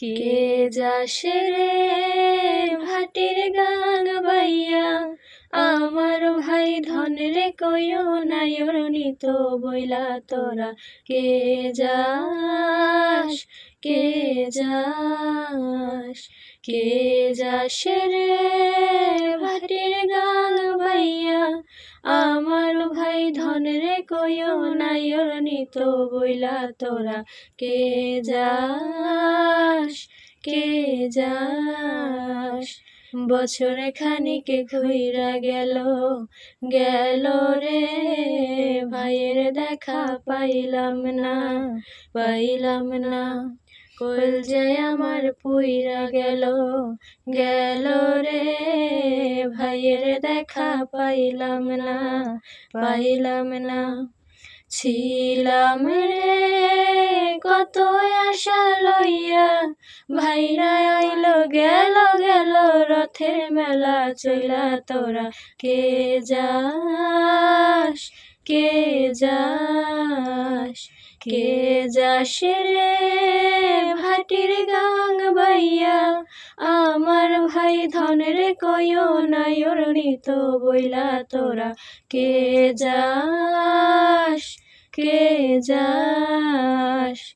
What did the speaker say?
কে যাসে রে ভাটির গান বাইয়া? আমার ভাই ধন রে কয়ো নায়র নিত বইলা তোরা। কে যাস কে যাস কে যাসে রে ভাটির গান বাইয়া? আমার ভাই ধন রে কয়ো নায়র নিত বইলা তোরা। কে যাস কে যাস? বছরে খানিকে ঘুইরা গেল গেল রে। ভাইয়ের দেখা পাইলাম না পাইলাম না। কইল যে আমার পুইরা গেল গেল রে। ভাইয়ের দেখা পাইলাম না পাইলাম না। ছিলাম রে। কত আশা লইয়া ভাইরা আইল, গেল গেল, রথের মেলা চইলা তোরা। কে যাস কে যাস কে যাস রে ভাটির গাং বাইয়া। আমার ভাই ধনের কয়ো নায়র নিত বইলা তোরা। কে যাস কে যাস